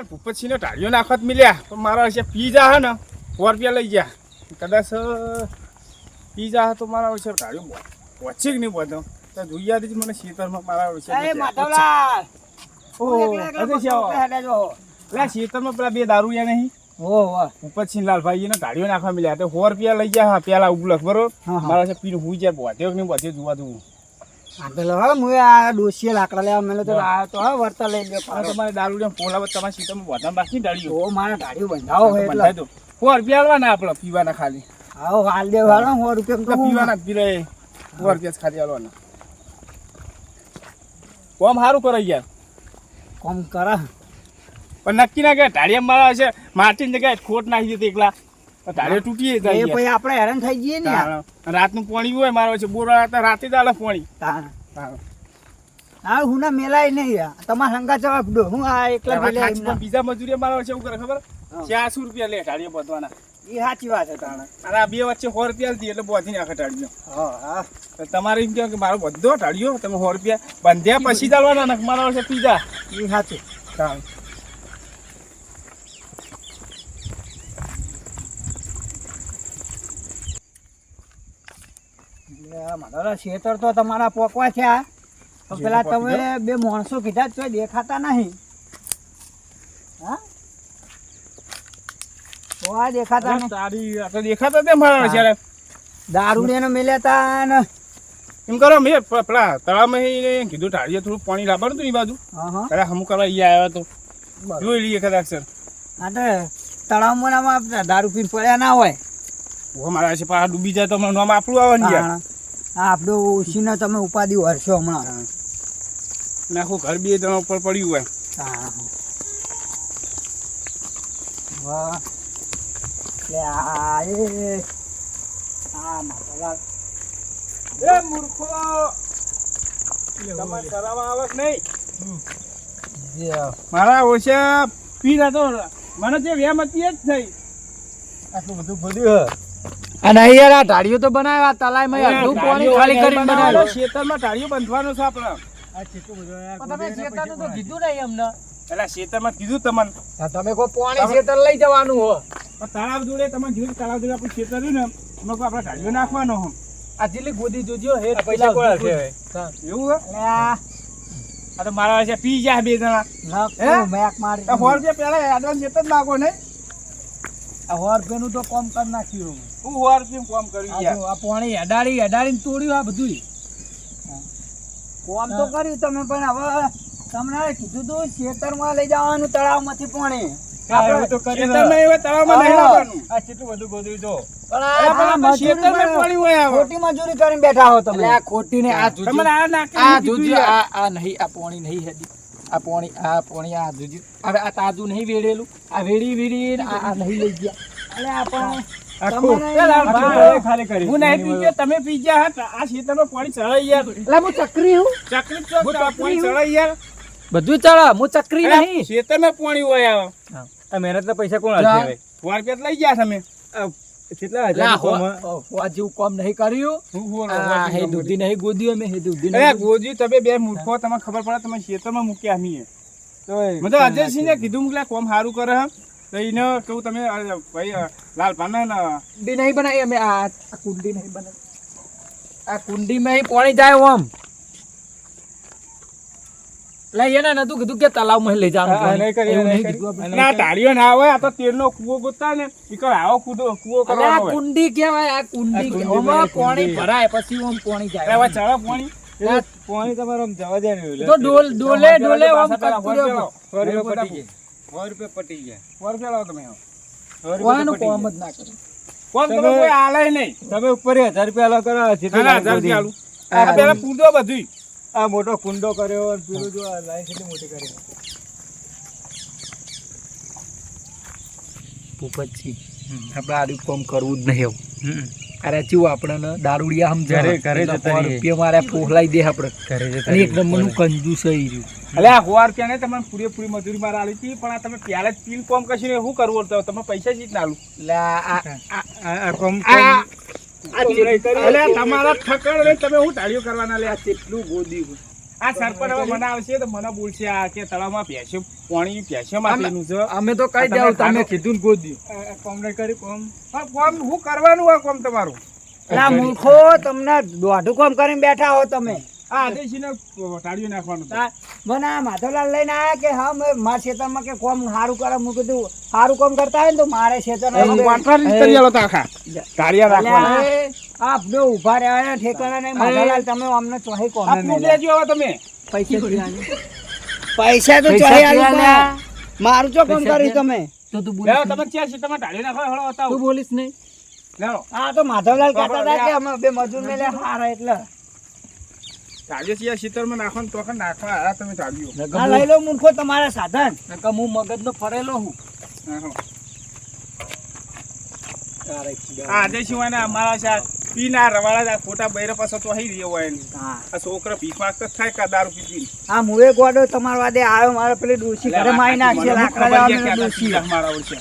અરે ભૂપતસિંહને ટાળીઓ નાખત મિલ્યા પણ મારા હશે પી જા હે ને સો રૂપિયા લઈ ગયા. કદાચ પીઝા પી જા હે તો મારા વિશે ટાળીઓ પહોંચી કે નહીં પહોંચો તો જોઈએ જ મને શીતળમાં મારા હશે ઓહો, જો. શીતળમાં પેલા બે દારૂ નહીં ઓહો, વાહ. ભૂપતસિંહ લાલભાઈ ને ટાળીઓ નાખવા મળ્યા. તો સો રૂપિયા લઈ ગયા હા પેલા ઉગલખ બરોબર? હા, હા. મારા પીને હુઈ જાય પહોંચ્યો કે નહીં પહોંચ્યો જોવા. દઉં આ પેલો હવે મુએ આ ડોશીએ લાકડા લેવા મેલો તો આ તો હવે વર્તા લઈ લ્યો પણ તમારે દારૂ ને પોલા તમારી સીટમાં બધા બાકી ટાળીઓ ઓ મારા ઢાળિયું બંધાવો હોય એટલે. દો. સો રૂપિયા આલવાના આપણે પીવાના ખાલી. આવો હાલ દે વાળો સો રૂપિયા તો પીવાના જ પી રહે સો રૂપિયા જ ખાલી આલવાના. કોમ સારું કરે યાર કોમ કરા. પણ નક્કી ના કે ઢાળિયા મારા છે માટીની જગ્યાએ ખોટ નાખી દીધી એકલા. તો ઢાળિયો તૂટી જાય પછી આપણે હેરાન થઈ જઈએ ને રાતનું રાતનું પાણી હોય મારો છે બોરા રાતે જ આલે પાણી. હા. હું ના મેલાય નહીં યાર. તમારા હંગા જવાબ દો. હું આ એકલા મેલાય બીજા મજૂરી મારા છે એવું કરે ખબર. ચારસો રૂપિયા લે ઢાળિયો બધવાના. એ સાચી વાત છે તાણે. આ બે વચ્ચે સો રૂપિયા આલતી એટલે બોધી નાખે ઢાળિયો હા, હા. તમારે એમ કહો કે મારો બધો ઢાળિયો તમે સો રૂપિયા બંધ્યા પછી ચાલવાના આલવાના મારા છે પીજા એ સાચું. તાણ. એટલે ખેતર તો તમારા પોકવા આ. તો પેલા તમે બે માણસો કીધા જ તોય દેખાતા નહીં. હા? તો આ દેખાતા નહીં. તારી આ તો દેખાતા તે મારા. છે દારૂ ને મેલ્યા તા ને. એમ કરો મેં પેલા તળાવમાં કીધું ઢાળીએ થોડું પાણી લાવવાનું હતું એ બાજુ. અરે હમું કરવા અહીંયા આવ્યા તો. જોઈ લઈએ કદાચ સર. હા તો તળાવમાં દારૂ પીને પડ્યા ના હોય. મારા છે પાછા ડૂબી જાય તો નામ આપણું આવે ને આપણું ઉછીને તમે ઉપાધિ હરશો હમણાં. ને આખું ઘર બે ત્રણ ઉપર પડ્યું હોય. હા વાહ. આ એ આ માધવલાલ એ મૂર્ખો! તમારે શરમ આવે નહીં? મારા ઓછા પીના તો મને તે વેમ હતી એ જ થઈ. આટલું બધું ભર્યું અને યાર આ ઢાળીઓ તો બનાવ્યા તલાઈમાં અડધું પાણી ખાલી કરીને બનાવેલો ખેતરમાં ઢાળીઓ બંધવાનો છે આપણે. તમે શેતાનું તો કીધું નહીં અમને. એટલે ખેતરમાં કીધું તમને. તમે કોઈ પાણી ખેતર લઈ જવાનું હો. તળાવ જોડે તમે જોયું તળાવ જોડે આપણે ખેતર ને એમાં કોઈ આપણે ઢાળીઓ નાખવાનો હો. આ જેટલી ગોદી જોજો હે પૈસા કોણ હશે એવું હે? આ આ તો મારા પાસે પી જા બે જણા? મેક મારી આ સો રૂપિયા પહેલા એડવાન્સ જતો જ નાખો ને રૂપિયાનું તો કોમ કરી નાખ્યું હું રૂપિયા કામ કર્યું યાર આ પાણી અડાડી અડાડીને તોડ્યું આ બધું કોમ તો કર્યું તમે પણ હવે તમને કીધું તું ખેતરમાં લઈ જવાનું તળાવમાંથી પાણી. ખોટી મજૂરી કરીને બેઠા હો તમે. આ ખોટી ને આ નહીં આ પોણી નહીં હેડી. આ પોણી આ પોણી આ જુજી હવે આ તાજું નહીં વેડેલું. આ વેડી વેડી આ નહીં લઈ ગયા. અને આ પણ. બધું ખાલી હું નહીં પી ગયો. તમે પી ગયા હતા આ ખેતરમાં પાણી ચડાઈ યાર એટલે હું ચક્રી હું? ચકરી ચોક આ પાણી ચડાઈ યાર બધું ચડા હું ચક્રી નહીં. ખેતરમાં પાણી હોય આવે. આ મહેનતના પૈસા કોણ લઈ ગયા તમે કેટલા હજાર કોમ હો- હો- જેવું કામ નહીં કર્યું હું હું આ હે દૂધી નહીં ગોદ્યું અમે હે દૂધી નહીં ગોજી તમે બે મૂર્ખો તમને ખબર પડે તમે ખેતરમાં મૂક્યા મેં તો અજયસિંહ ને કીધું મુકલા કોમ સારું કરે હમ તો એને કહું તમે ભાઈ લાલ પાના ને કુંડી નહીં બનાવી અમે આ આ કુંડી નહીં બનાવી આ કુંડીમાં પાણી જાય ઓમ એટલે એને નતું કીધું કે તલાવમાં લઈ જવાનું હા, નહીં પાણી. કરી, એવું નહીં નહીં કરી. કીધું આપણે. અને આ ટાળીઓ ના હોય આ તો તેલનો કૂવો ગોતતા ને ઈકર આવો કૂદો કૂવો અલે આ કુંડી કહેવાય આ કુંડી આ કુંડી કહેવાય. બનાય, ઓમાં પાણી ભરાય પછી ઓમ પાણી જાય. હવે ચડો પાણી. પાણી તમારે આમ જવા દે ને તો ડોલ ડોલે ડોલે ઓમ પાછા પેલા કરતું સો રહેવું. રૂપિયા પટી ગયા. રૂપિયા પટી ગયા. રૂપિયા લાવો તમે કોઈનું તો પટી કોમ ગયા. જ ના કરે? કોણ તમે તમે- કોઈ આલે નહીં. તમે ઉપર એ હજાર રૂપિયા આલો કરો રૂપિયા આ પેલા પૂંડો બધું આ મોટો કુંડો કર્યો અને પેલું જો આ લાઈન કેટલી મોટી કરી. ભૂપતજી આપણે આડું કોમ કરવું જ નહીં એવું. અરે ચેવું આપણને દારૂડિયા ઘરે- સમજાવે ઘરે જતા રૂપિયા મારે ફોહલાઈ દે આપણે. ઘરે જતા એક નંબરનું કંજૂસ થઈ રહ્યું. એટલે આ સો રૂપિયા ને તમને પૂરેપૂરી મજૂરી મારે આવી હતી પણ આ તમે પહેલા જ પીન કોમ કશી શું કરવું? તો તમે પૈસા જ ના આલું. એટલે આ- કોમ તમારા ઠકડ લઈને તમે હું ટાળીઓ કરવાના લે? આ કેટલું ગોદી આ સરપંચ હવે મને આવશે તો મને બોલશે આ કે તળાવમાં ભેંસો પાણી ભેંસો માટેનું છે. અમે તો કઈ જાવ તમે કીધું ને ગોદી. કોમ કરી કોમ. કોમ હું કરવાનું આ કોમ તમારું? ના મૂર્ખો તમને દોઢું કોમ કરીને બેઠા હો તમે. આ આદેશીને ટાળીઓ નાખવાનું મને આ માધવલાલ લઈને આયા કે હા મેં મારા ખેતરમાં કે કોમ સારું કરે હું કીધું સારું કામ કરતા હોય ને તો મારે ખેતર હું કરી આલો તો આખા. ટાળિયા રાખવાના આ બે ઊભા રહ્યા ઠેકાણા નહીં. માધવલાલ તમે અમને ચોહી કોમ આપનું લેજો હવે તમે. પૈસા તો ચોહી આલું મારું ચો કામ કર્યું તમે? તો તું તમે ક્યાં છે? તમે ટાળીઓ નાખવા તું બોલીશ નહીં. આ તો માધવલાલ કહેતા હતા કે અમે બે મજૂર મેલે હારા એટલે. છે શીતળમાં નાખવાનું તો નાખવા આ તમે ટાળીઓ આ લઈ લો મૂર્ખો તમારા સાધન. નકર હું મગજનો ફરેલો હું. આહો. આ આદેશી હોય ને અમારા છે પીના રવાડા ખોટા બૈરા પાછો તો હઈ રહ્યો હોય આ છોકરો ભીખ માંગતો થાય કા દારૂ પી હા આ મુએ ગોડો તમારો વાદે આવ્યો મારે પેલી ડોસી ઘરે મારી નાખશે લાકડા ડોસી મારા ઓળશે.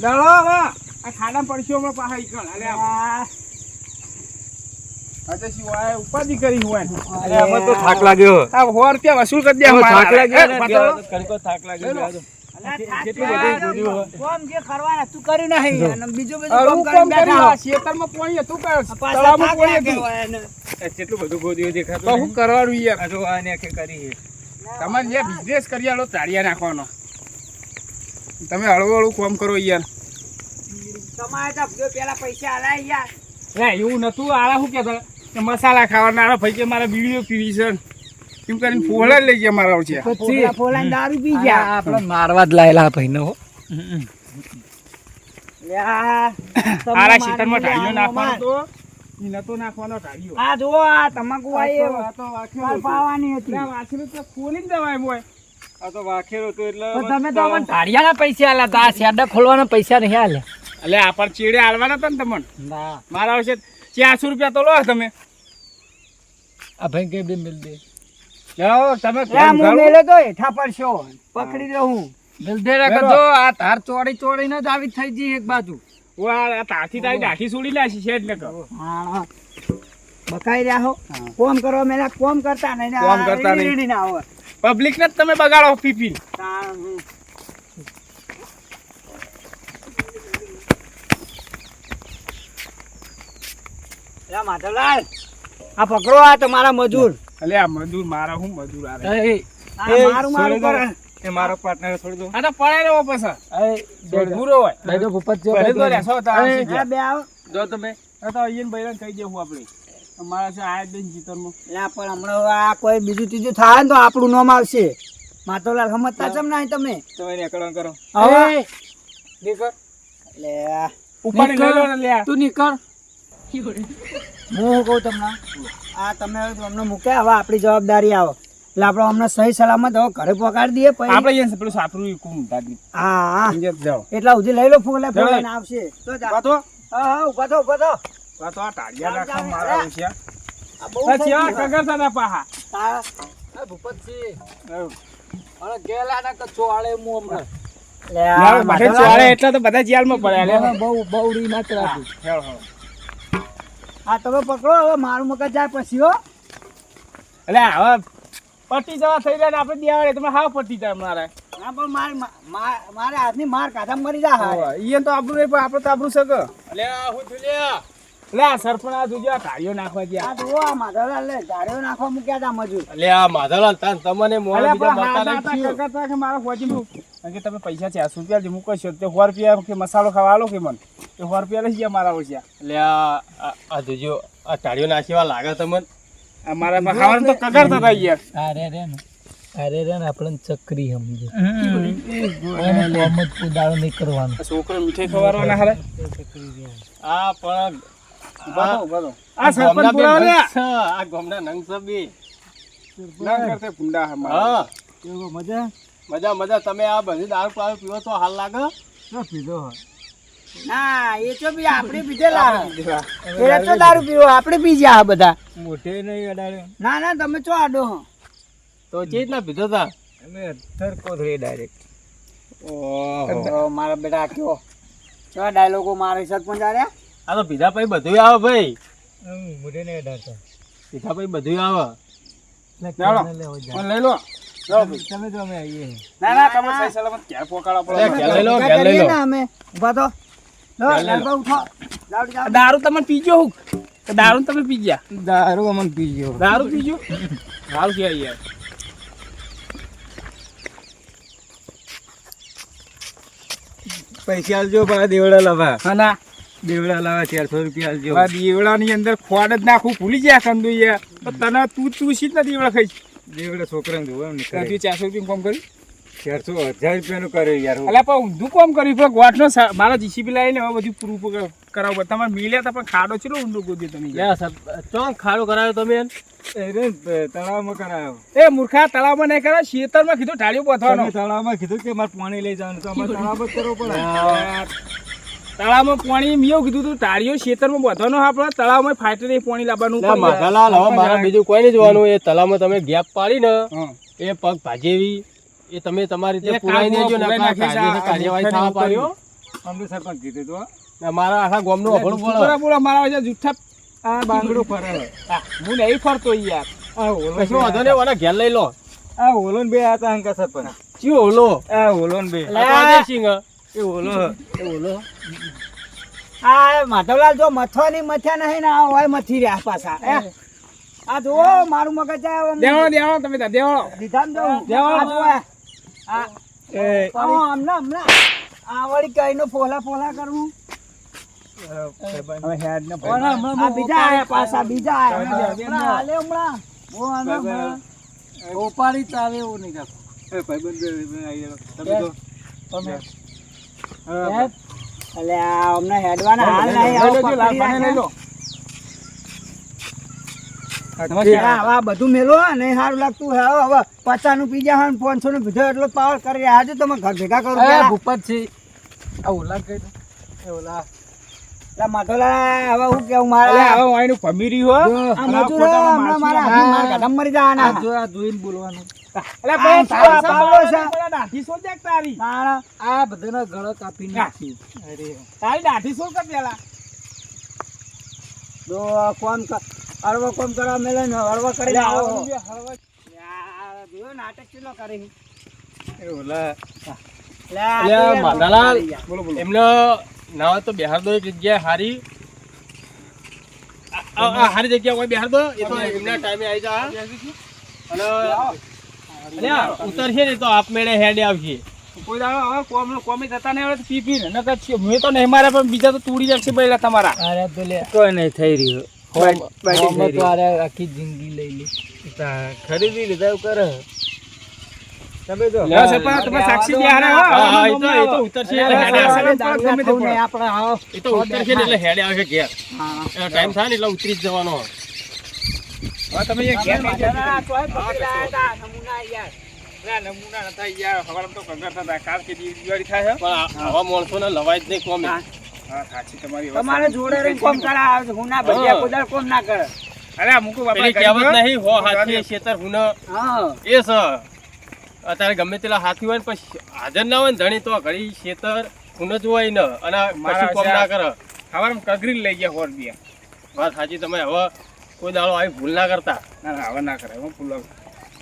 ચાલો આ ખાડામાં પડશે હમણાં. અલે આ ઉપાધિ કરી હોય આમાં તો થાક લાગ્યો. આ સો રૂપિયા વસૂલ કરી દે થાક લાગ્યો લાગ્યો નાખવાનો. તમે હળવું હળવું કોમ કરો યાર તમારે પેલા પૈસા આલાય યાર. એવું નતું. આલા શું કહેતા? કે મસાલા ખાવાના ભાઈ કે મારા બીડીઓ પીવી છે એમ કરીને ફોલા લઈ ગયા મારા છે ફોલા દારૂ પી ગયા. આપણે મારવા જ લાયેલા આ તમે આરા શીતનમાં ઢાળીઓ નાખવાનો તો. નતો નાખવાનો ઢાળીઓ. આ જો આ તમાકુ આ તો. પાવાની હતી. ના, તો ખોલીને જવાય બોય. આ તો વાખેરો હતો એટલે તમે તો અમને પૈસા આલ્યા તા શેડા ખોલવાના પૈસા નહીં આલ્યા. એટલે આ પર ચેડે આલવાના હતા ને તમને? મારા ચારસો રૂપિયા તો લો તમે. આ ભાઈ કે બે મિલ દે. તમે લે, મેલે તો હેઠા પડશો. પકડી રહું. મિલ દે રે કે આ તાર ચોડી ચોડીને જ આવી થઈ જઈ એક બાજુ. ઓ આ તાથી તારી દાઢી છોડી લાશી છે ને કહો. હા બકાઈ રહ્યા હો. કોમ કરો મેલા કોમ કરતા નહીં ને કોમ કરતા નહીં. ના પબ્લિક ને તમે બગાડો પી પી તાણ હું. માધવલાલ આ પકડો આ તમારા મજૂર. અલે આ મજૂર મારા હું મજૂર આ રે. એ આ મારું મારું કરે એ મારો પાર્ટનર છોડી દો. આ તો પડે રહ્યો પાછા. એ પૂરો હોય. બેજો ભૂપત જો ભલે તો રહેશો તો આ બે આવો. જો તમે. આ તો અહીંયા બૈરાને કહી દેવું આપણે. અમારા છે આયા જ જીતરમાં લે પણ હમણાં આ કોઈ બીજું ત્રીજું થાય ને તો આપણું નામ આવશે. માધવલાલ સમજતા ચમ નહીં તમે. તમે કરો. હવે? નીકળ. લે ને તું નીકળ. હું કહું તમને? આ તમે અમને મૂક્યા હવે આપણી જવાબદારી આવો. એટલે આપણે અમને સહી સલામત હવે ઘરે પહોંચાડી દઈએ પછી. આપણે અહીંયા પેલું સાપરું કુમ દાદી હા જાઓ. એટલા સુધી લઈ લો ફોન લે ફોન આવશે. તો જા. વાતો હા હા ઊભા થો ઊભા થો વાતો આ ટાળિયા રાખવા મારા છે આ બહુ. કગરતા હતા પાહા. આ ભૂપતજી. અરે ગેલા ના કચ્છો આળે મુ હમણાં. એટલે તો બધા જેલમાં પડ્યા બહુ બહુ રી ના હેળ. આ તમે પકડો હવે મારું મગજ જાય પછી હો. એટલે હવે પટી જવા થઈ જાય ને આપણે તમે હાવ પટી જાય મારે. હા પણ મારે મારે હાથની માર કાઢા મરી જા હારે. ઈ તો આપણું નહીં પણ આપણે તો આપણું સગ લે હું થુલ્યા લે. સરપણ આ જોજો ટાળીઓ નાખવા ગયા. આ જુઓ આ માધવલાલ લે ઝાડીઓ નાખવા મૂક્યા હતા મજૂર. લે આ માધવલાલ તાન તમને મોં અલ્યા બીજા નહીં કે મારા હોજીનું કારણ કે તમે પૈસા ચારસો રૂપિયા જે મૂકશો તે સો રૂપિયા કે મસાલો ખાવા આલો કે મને? એ સો રૂપિયા લઈ ગયા મારા ઓછા. એટલે આ જોજો આ ટાળીઓ નાખીવા લાગે તમને? આ મારા ખાવાનું તો કગરતા હતા યાર અરે રે અરે રે ને આપણને ચકરી સમજે. નહીં કરવાનો. છોકરો મીઠાઈ ખવાડવાના હારે આ પણ આ ઊભા થો. આ સરપંચ છે. આ ગામના નંગ છે ના કરતે ભૂંડા હા. કેવો મજા? મજા મજા. તમે આ બધી દારૂ પારૂ પીવો તો હાલ લાગે. ના એ તો બી આપણે પીધેલા એ તો દારૂ પીવો આપણે પી આ બધા. નહીં અડાડ્યો ના ના તમે ચો આડો હો? તો ચેજ ના પીધો તા. અમે થરકો થઈ ડાયરેક્ટ ઓ, મારા બેટા કયો. ચો ડાયલોગો મારે સરપંચ આર્યા આ તો પીધા પછી બધું આવે ભાઈ. મોઢે નહીં અડાડતા. સીધા પછી બધું આવે. લઈ લો. તમે તો અમે આવીએ. ના ના તમે સહી સલામત લઈ લો, લઈ લો. અમે. દારૂ તમે પીજો હું. દારૂ તમે પી ગયા દારૂ અમને પીજો. દારૂ પીજો? દારૂ ક્યાં યાર. પૈસા આલજો પાછા દેવડા લાવા હા ના. દેવડા લાવા ચારસો રૂપિયા આલજો. દેવડા ની અંદર ખોડ જ નાખું. ભૂલી ગયા કંદુ યાર. તો તને તું તું શીત ના દેવડા ખાઈ દેવડા છોકરાને જોવા એમ નીકળે. ચારસો રૂપિયા કોમ કરી ચારસો હજાર રૂપિયાનું કર્યું યાર એટલે અલ્યા પણ ઊંધું કોમ કર્યું પણ ગોઠનો મારા જીસીબી લાવીને હવે બધું પૂરું કરાવું. તમારે મિલ્યા હતા પણ ખાડો છે ઊંડો ગોદ્યો તમે. ચોક ખાડો કરાવ્યો તમે તળાવમાં કરાયો. એ મૂર્ખા તળાવમાં નહીં કરાય ખેતરમાં કીધું ઢાળ્યું બોથવાનો તમે તળાવમાં કીધું કે મારે પાણી લઈ જવાનું તો અમારે તળાવ જ કરવો પડે. તળાવમાં પાણી મેં એવું કીધું તું ટાળીઓ ખેતરમાં બોધવાનો આપણે તળાવમાં ફાટે પાણી લાવવાનું માધાલાલ હવે મારે બીજું કોઈ નહીં જોવાનું એ તળાવમાં તમે ગેપ પાડી ને એ પગ ભાજેવી એ તમે તમારી રીતે પુરાઈ દેજો ને આ કાર્યવાહી થવા પાડ્યો. અમને સરપંચ કીધું તો મારા આખા ગામનો અભણું બોલો બોલા. મારા વચ્ચે જુઠ્ઠા આ બાંગડો ફરે હું. નહીં ફરતો યાર. આ ઓલો વાંધો ને ઓલા ઘેર લઈ લો. આ ઓલો ને બે હતા અંકા સરપંચ ચિયો ઓલો. આ ઓલો ને બે. આ તો સિંહ એ ઓલો એ ઓલો. આ માધવલાલ જો મથવાની મથ્યા નહીં ને આ હોય મથી રહ્યા પાછા આ જુઓ મારું મગજ આ દેવો દેવાળો તમે દેવો દેવાળો દીધામ જવું. આવો હમણાં હમણાં આ વળી કઈનો ફોલા ફોલા કરવું. હવે હેડ ને આ બીજા આયા પાછા બીજા આયા. ભાઈ, હમણાં હાલે હમણાં. ઓ, હમણાં, હમણાં. ઉપાડી ચાલે એવું નહીં રાખો એ ભાઈબંધ બે ભાઈબંધ આવી ગયેલો. તમે તો તમે. આ હમણાં હેડવાના હાલ નહીં આવો બધું મેલો ને સારું લાગતું હે હવે હવે પચાસનું પીજા હોય પાંચસો નું પીધો એટલો પાવર કરી રહ્યા. તમે ઘર ભેગા કરો. ભૂપત છે. ઓલા કઈ ઓલા. એટલે હવે હું કેવું મારા? હવે હું આઈનું ભમીરી હો. આ મજૂર મારા હાથી મારા ગાડામાં મરી જવાના. જોઈને બોલવાનું. અલે બે તારા છે. પેલા દાઢી સોલ દેખ તારી? તારા આ બધાનો ગળો કાપી નાખી. અરે. તારી દાઢી સોલ કર પેલા જો કોમ કર હળવો કોમ કરવા મેલે ને હળવો કરી આવો હળવા. જો નાટક કેટલો કરે એ ઓલા લે, માધાલાલ. બોલો બોલો. એમને ના તો બિહાર દો એક જગ્યાએ હારી. હારી જગ્યા હોય બિહાર દો એ તો એમના ટાઈમે આવી જા. અને અલ્યા, ઉતરશે ને તો આપમેળે હેડે આવશે કોઈ દાડો હવે કોમ કોમી થતા નહીં હવે પી પી ને નકર છે. મેં તો નહીં મારે પણ બીજા તો તૂડી જશે પહેલા તમારા. અરે પેલે કોઈ નહીં થઈ રહ્યું. બાકી તો આરે આખી જિંદગી લઈ લી. ખરીદી લીધા કરે તમે તો તમે સાક્ષી બે હારે હો. હા, હા, એ તો ઉતરશે એટલે હેડે આવશે. અરે, દારૂ ના ખાવું નહીં, આપણે આવો. એ તો ઉતરશે ને એટલે હેડે આવશે ઘેર. ટાઈમ થાય ને એટલે ઉતરી જ જવાનો. તમે એક ઘેર નહીં જતા. માધવલાલ, તોય પકડી લાયા તા, નમૂના યાર. ના, નમૂના નતા યાર. હવારમાં તો કંગાર થતા. કાલ કે દિવાળી થાય છે. પણ આ- આવા માણસોને લવાય જ નહીં કોમે હા. હા, સાચી તમારી વાત. તમારે જોડે રહીને કોમ કરાવે હું ના ભજીયા કોદાળ કોમ ના કરે અરે, આ બાપા, કહેવત નહીં હો હાથી શેતર હુન હા એ સ અત્યારે ગમે તેલા હાથી હોય ને પછી હાજર ના હોય ને ધણી તો ઘડી ખેતર હુન જ હોય ને અને મારા કોમ ના કરે હવારમાં કગરી લઈ ગયા હોર બી વાત સાચી તમે હવે કોઈ દાડો આવી ભૂલ ના કરતા ના, ના, હવે ના કરાય. હું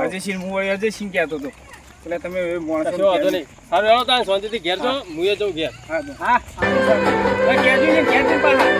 અજય સિંહ હું વળી અજયસિંહ કહેતો હતો. એટલે તમે એ માણસો વાંધો નહીં સારું હેલો તારે શાંતિથી ઘેર જો હું એ જઉં ઘેર હા, હા. કહેજો ને, કહેજો ને પાછા.